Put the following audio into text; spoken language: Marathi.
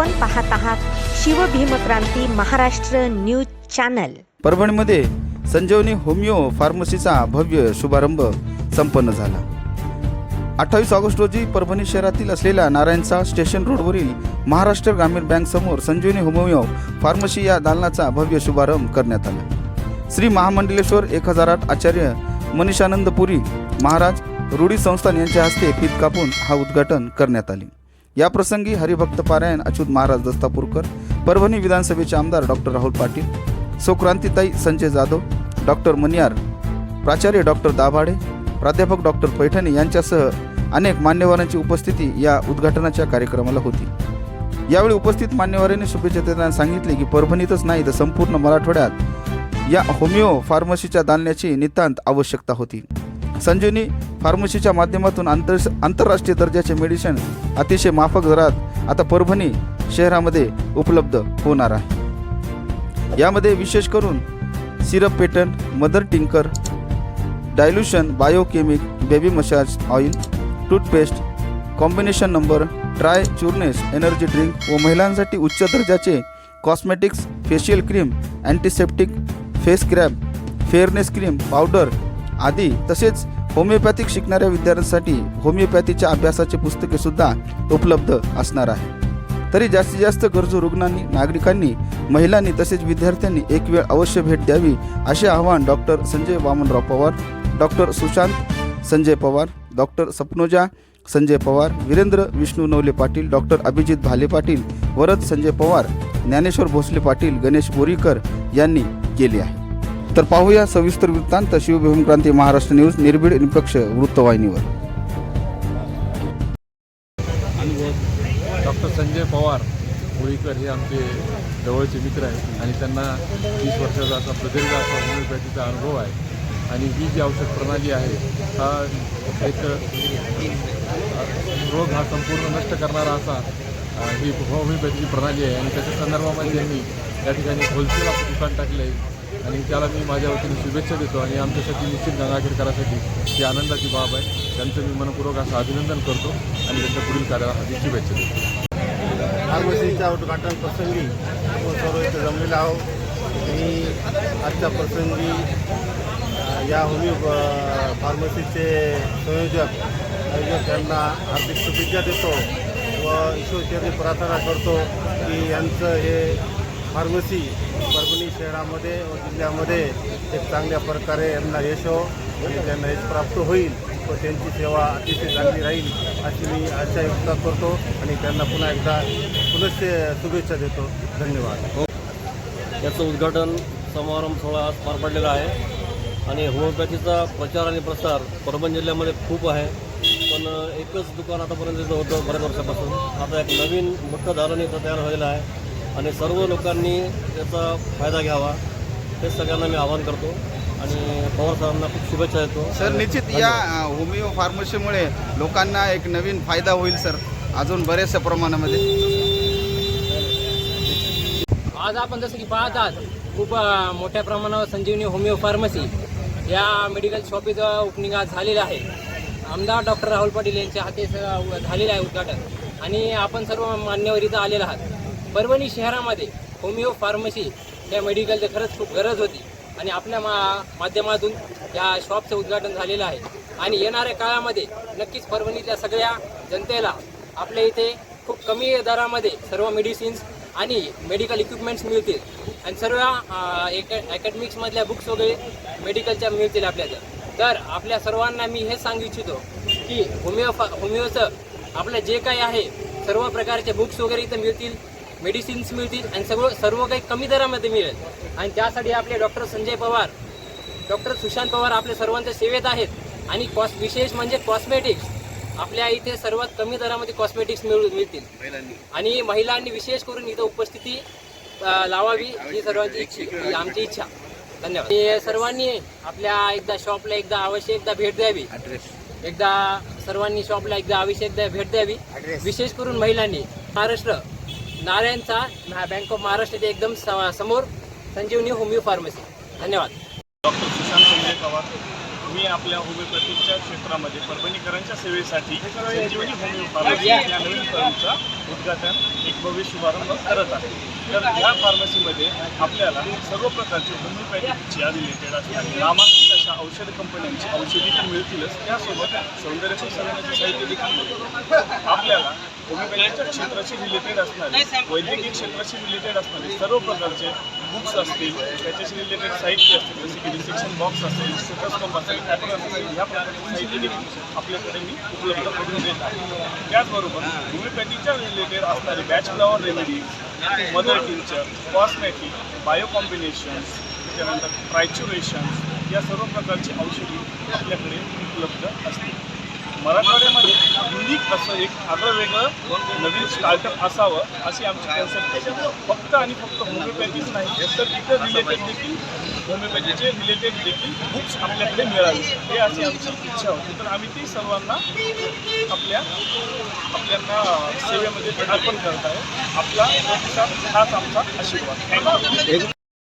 आपण पाहत आहात शिवभीमक्रांती महाराष्ट्र न्यूज चॅनल. परभणीमध्ये संजीवनी होमिओ फार्मसीचा भव्य शुभारंभ संपन्न झाला. अठ्ठावीस ऑगस्ट रोजी परभणी शहरातील असलेल्या नारायणचा स्टेशन रोडवरील महाराष्ट्र ग्रामीण बँक समोर संजीवनी होमिओ फार्मसी या दालनाचा भव्य शुभारंभ करण्यात आला. श्री महामंडलेश्वर एक हजार आठ आचार्य मनीषानंद पुरी महाराज रूढी संस्थान यांच्या हस्ते पीत कापून हा उद्घाटन करण्यात आले. याप्रसंगी हरिभक्त पारायण अच्युत महाराज दस्तापूरकर परभणी विधानसभेचे आमदार डॉक्टर राहुल पाटील सौक्रांतीताई संजय जाधव डॉक्टर मनियार प्राचार्य डॉक्टर दाभाडे प्राध्यापक डॉक्टर पैठणे यांच्यासह अनेक मान्यवरांची उपस्थिती या उद्घाटनाच्या कार्यक्रमाला होती. यावेळी उपस्थित मान्यवरांनी शुभेच्छा देताना सांगितले की परभणीतच नाही तर संपूर्ण मराठवाड्यात या होमिओ फार्मसीच्या दालण्याची नितांत आवश्यकता होती. संजीवनी फार्मसीच्या माध्यमातून आंतर आंतरराष्ट्रीय दर्जाचे मेडिसिन अतिशय माफक दरात आता परभणी शहरामध्ये उपलब्ध होणार आहे. यामध्ये विशेष करून syrup pattern mother tincture dilution biochemic baby massage oil toothpaste combination number triturations energy drink व महिलांसाठी उच्च दर्जाचे cosmetics facial cream antiseptic face scrub fairness cream powder आदी तसेच होमिओपॅथिक शिकणाऱ्या विद्यार्थ्यांसाठी होमिओपॅथीच्या अभ्यासाचे पुस्तके सुद्धा उपलब्ध असणार आहे. तरी जास्तीत जास्त गरजू रुग्णांनी नागरिकांनी महिलांनी तसेच विद्यार्थ्यांनी एक वेळ अवश्य भेट द्यावी असे आवाहन doctor Sanjay Vamanrao Pawar doctor Sushant Sanjay Pawar doctor Sapnoja Sanjay Pawar Virendra Vishnu Navale Patil doctor Abhijit Bhale Patil Varad Sanjay Pawar Dnyaneshwar Bhosale Patil Ganesh Borikar यांनी केले आहे. तर पाहूया सविस्तर वृत्तांत. शिवभूम क्रांती महाराष्ट्र न्यूज निर्भीड निपक्ष वृत्तवाहिनीवर. डॉक्टर संजय पवार होळीकर हे आमचे जवळचे मित्र आहेत आणि त्यांना वीस वर्षाचा असा प्रदीर्घ असा होमिओपॅथीचा अनुभव आहे. आणि ही जी औषध प्रणाली आहे हा एक रोग हा संपूर्ण नष्ट करणारा असा ही होमिओपॅथीची प्रणाली आहे. आणि त्याच्या संदर्भामध्ये त्यांनी या ठिकाणी होलसेल दुकान टाकलं आहे आणि त्याला मी माझ्या वतीने शुभेच्छा देतो आणि आमच्यासाठी निश्चित गंगाखेडकरासाठी ही आनंदाची बाब आहे. त्यांचं मी मनपूर्वक असं अभिनंदन करतो आणि त्यांच्या पुढील कार्यासाठी शुभेच्छा देतो. फार्मसीच्या उद्घाटन प्रसंगी आपण सर्व इथे जमलेलो आहोत. मी आजच्या प्रसंगी या होमिओ फार्मसीचे संयोजक आयोजक यांना हार्दिक शुभेच्छा देतो व ईश्वरचरणी प्रार्थना करतो की यांचं हे फार्मसी परभणी शहरामध्ये व जिल्ह्यामध्ये एक चांगल्या प्रकारे यांना यश हो आणि त्यांना यश प्राप्त होईल व त्यांची सेवा अतिशय चांगली राहील अशी मी आशा व्यक्त करतो आणि त्यांना पुन्हा एकदा पुनश्च शुभेच्छा देतो. धन्यवाद. याचं उद्घाटन समारंभ सोहळा आज पार पडलेला आहे आणि होमिओपॅथीचा प्रचार आणि प्रसार परभणी जिल्ह्यामध्ये खूप आहे. पण एकच दुकान आतापर्यंत होतं बऱ्याच वर्षापासून. आता एक नवीन मोठं दालन इथं तयार झालेलं आहे. आणि सर्व लोकांनी त्याचा फायदा घ्यावा. हे सगळ्यांना मी आवाहन करतो. आणि पवार साहेबांना खूप शुभेच्छा देतो. सर निश्चित या होमिओ फार्मसीमुळे लोकांना एक नवीन फायदा होईल सर. अजून बऱ्याचशा प्रमाणामध्ये. आज आपण जसं की पाहत आहात खूप मोठ्या प्रमाणावर संजीवनी होमिओ फार्मसी या मेडिकल शॉपीचं ओपनिंग आज झालेलं आहे. आमदार डॉक्टर राहुल पाटील यांच्या हाती झालेलं आहे उद्घाटन. आणि आपण सर्व मान्यवर इथं आलेलो आहात. परभणी शहरामध्ये होमिओ फार्मसी या मेडिकलची खरंच खूप गरज होती. आणि आपल्या मा माध्यमातून या शॉपचं उद्घाटन झालेलं आहे. आणि येणाऱ्या काळामध्ये नक्कीच परभणीच्या सगळ्या जनतेला आपल्या इथे खूप कमी दरामध्ये सर्व मेडिसिन्स आणि मेडिकल इक्विपमेंट्स मिळतील. आणि सर्व अकॅडमिक्समधल्या बुक्स वगैरे मेडिकलच्या मिळतील आपल्याला. तर आपल्या सर्वांना मी हेच सांगू इच्छितो की होमिओ फा होमिओचं आपलं जे काही आहे सर्व प्रकारचे बुक्स वगैरे इथं मिळतील. मेडिसिन्स मिळतील आणि सगळं सर्व काही कमी दरामध्ये मिळेल. आणि त्यासाठी आपले डॉक्टर संजय पवार डॉक्टर सुशांत पवार आपल्या सर्वांच्या सेवेत आहेत. आणि कॉस विशेष म्हणजे कॉस्मेटिक्स आपल्या इथे सर्वात कमी दरामध्ये कॉस्मेटिक्स मिळू मिळतील. आणि महिलांनी विशेष करून इथं उपस्थिती लावावी ही सर्वांची इच्छा आमची इच्छा. धन्यवाद. सर्वांनी आपल्या एकदा शॉपला एकदा अवश्य एकदा भेट द्यावी. एकदा सर्वांनी शॉपला एकदा अवश्य एकदा भेट द्यावी. विशेष करून महिलांनी. महाराष्ट्र. नारायणचा बँक ऑफ महाराष्ट्राच्या एकदम समोर संजीवनी होमिओ फार्मसी. धन्यवाद. डॉक्टर सुशांत संजय पवार मी आपल्या होमिओपॅथीच्या क्षेत्रामध्ये परभणीकरांच्या सेवेसाठी संजीवनी होमिओ फार्मसी या. नवीन फर्मचा उद्घाटन एक भव्य शुभारंभ करत आहे. तर ह्या फार्मसीमध्ये आपल्याला सर्व प्रकारचे होमिओपॅथीच्या रिलेटेड असणारी नामांकित अशा औषध कंपन्यांची औषधी मिळतीलच. त्यासोबत सौंदर्य प्रसारणाचे साहित्य देखील आपल्याला होमिओपॅथीच्या क्षेत्राशी रिलेटेड असणारे वैद्यकीय क्षेत्राशी रिलेटेड असणारे सर्व प्रकारचे बुक्स असतील त्याच्याशी रिलेटेड साहित्य असतील जसे की रिसेक्शन बॉक्स असेल स्टेटस्कोप असेल पॅपर असेल ह्या प्रकारचे साहित्य देखील आपल्याकडे मी उपलब्ध करून देत आहे. त्याचबरोबर होमिओपॅथीच्या रिलेटेड असणारे bach flower remedies mother tincture cosmetic bio combinations त्याच्यानंतर ट्रायच्युरेशन्स या सर्व प्रकारची औषधी आपल्याकडे उपलब्ध असतील. मराठवाड्यामध्ये युनिक असं एक आगळं वेगळं नवीन स्टार्टअप असावं अशी आमची कन्सेप्ट आहे. फक्त आणि फक्त होमिओपॅथीच नाही तर इतर रिलेटेड देखील होमिओपॅथीचे रिलेटेड देखील बुक्स आपल्याकडे मिळावे. हे अशी आमची इच्छा होती. तर आम्ही ती सर्वांना आपल्या आपल्याला सेवेमध्ये अर्पण करत आहे. आपला प्रतिसाद हाच आमचा आशीर्वाद. थँक्यू